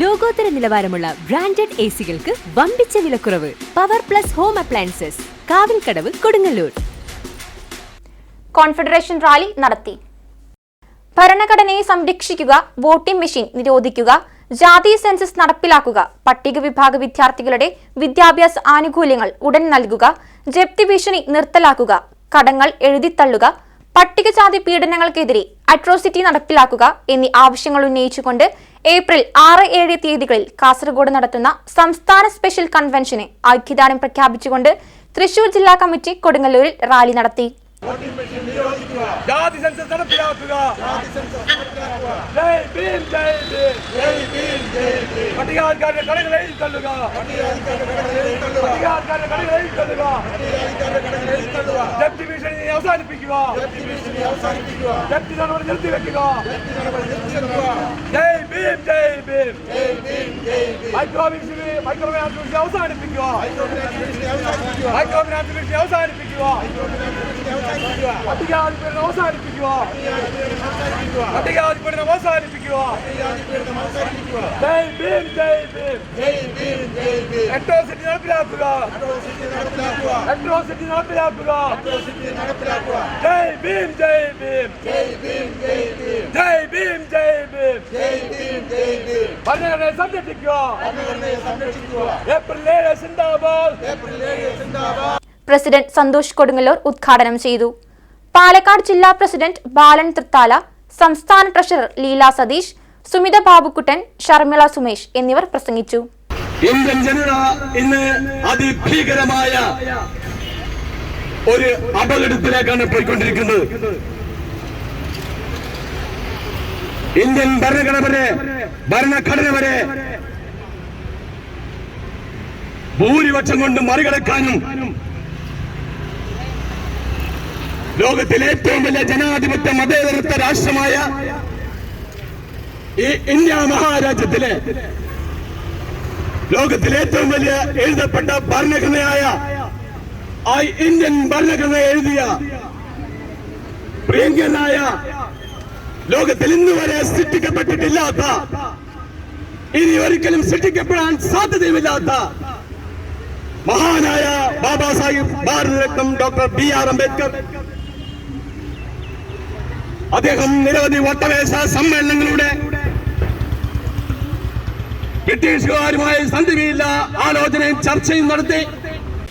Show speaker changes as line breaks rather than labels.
ലോകോത്തര നിലവാരമുള്ള branded A സികൾക്ക് വമ്പിച്ച വിലക്കുറവ് power plus home appliances Kavilkadavu Kodungallur.
Confederation rally നടത്തി. ഭരണഘടനയെ സംരക്ഷിക്കുക വോട്ടിംഗ് മെഷീൻ നിരോധിക്കുക ജാതി സെൻസസ് നടപ്പിലാക്കുക പട്ടിക വിഭാഗ വിദ്യാർത്ഥികളുടെ വിദ്യാഭ്യാസ ആനുകൂല്യങ്ങൾ ഉടൻ നൽകുക ജപ്തി ഭീഷണി നിർത്തലാക്കുക കടങ്ങൾ എഴുതിത്തള്ളുക പട്ടികജാതി പീഡനങ്ങൾക്കെതിരെ അട്രോസിറ്റി നടപ്പിലാക്കുക എന്നീ ആവശ്യങ്ങൾ ഉന്നയിച്ചുകൊണ്ട് ഏപ്രിൽ ആറ് ഏഴ് തീയതികളിൽ കാസർഗോഡ് നടത്തുന്ന സംസ്ഥാന സ്പെഷ്യൽ കൺവെൻഷന് ഐക്യദാനം പ്രഖ്യാപിച്ചുകൊണ്ട് തൃശൂർ ജില്ലാ കമ്മിറ്റി കൊടുങ്ങല്ലൂരിൽ റാലി നടത്തി.
ജാതി ജപ്തി ഭീഷണി അവസാനിപ്പിക്കുക. ജപ്തി നടപടി നിർത്തിവെക്കുക ജയ് ഭീം ജയ് ഭീം മൈക്രോ ഭീഷണി മൈക്രോ ഫിനാൻസ് അവസാനിപ്പിക്കുക. മൈക്രോ ഫിനാൻസ് ഭീഷണി അവസാനിപ്പിക്കുക. പട്ടികാധിപീഡനം അവസാനിപ്പിക്കുക. പട്ടികാധിപീഡനം അവസാനിപ്പിക്കുക. ജയ് ഭീം ജയ് ഭീം. അട്രോസിറ്റി നടപ്പിലാക്കുക. അട്രോസിറ്റി നടപ്പിലാക്കുക. ജയ് ഭീം. ജയ് ഭീം ജയ് ഭരണഘടനയെ സംരക്ഷിക്കുക. ഏപ്രിൽ ഏഴ് സിന്ദാബാദ്.
പ്രസിഡന്റ് സന്തോഷ് കൊടുങ്ങല്ലൂർ ഉദ്ഘാടനം ചെയ്തു. പാലക്കാട് ജില്ലാ പ്രസിഡന്റ് ബാലൻ തൃത്താല സംസ്ഥാന ട്രഷറർ ലീല സതീഷ് സുമിത ബാബുക്കുട്ടൻ ഷർമിള സുമേഷ് എന്നിവർ പ്രസംഗിച്ചു.
ഇന്ത്യൻ ജനത ഇന്ന് അതിഭീകരമായ ഒരു അപകടത്തിലേക്കാണ് പോയിക്കൊണ്ടിരിക്കുന്നത്. ഇന്ത്യൻ ഭരണഘടന വരെ ഭരണഘടന വരെ ഭൂരിപക്ഷം കൊണ്ട് മറികടക്കാനും ലോകത്തിലെ ഏറ്റവും വലിയ ജനാധിപത്യ മതേതരത്വ രാഷ്ട്രമായ ഈ ഇന്ത്യ മഹാരാജ്യത്തിലെ ലോകത്തിലെ ഏറ്റവും വലിയ എഴുതപ്പെട്ട ഭരണഘടനയായ ആ ഇന്ത്യൻ ഭരണഘടന എഴുതിയ പ്രിയങ്കനായ ലോകത്തിൽ ഇന്ന് വരെ സൃഷ്ടിക്കപ്പെട്ടിട്ടില്ലാത്ത ഇനി ഒരിക്കലും സൃഷ്ടിക്കപ്പെടാൻ സാധ്യതയുമില്ലാത്ത മഹാനായ ബാബാ സാഹിബ് ഭാരതരത്നം ഡോക്ടർ ബി ആർ അംബേദ്കർ. അദ്ദേഹം നിരവധി വട്ടമേശ സമ്മേളനങ്ങളുടെ ബ്രിട്ടീഷുകാരുമായി സന്ധിവിയില്ല ആലോചനയും ചർച്ചയും നടത്തി.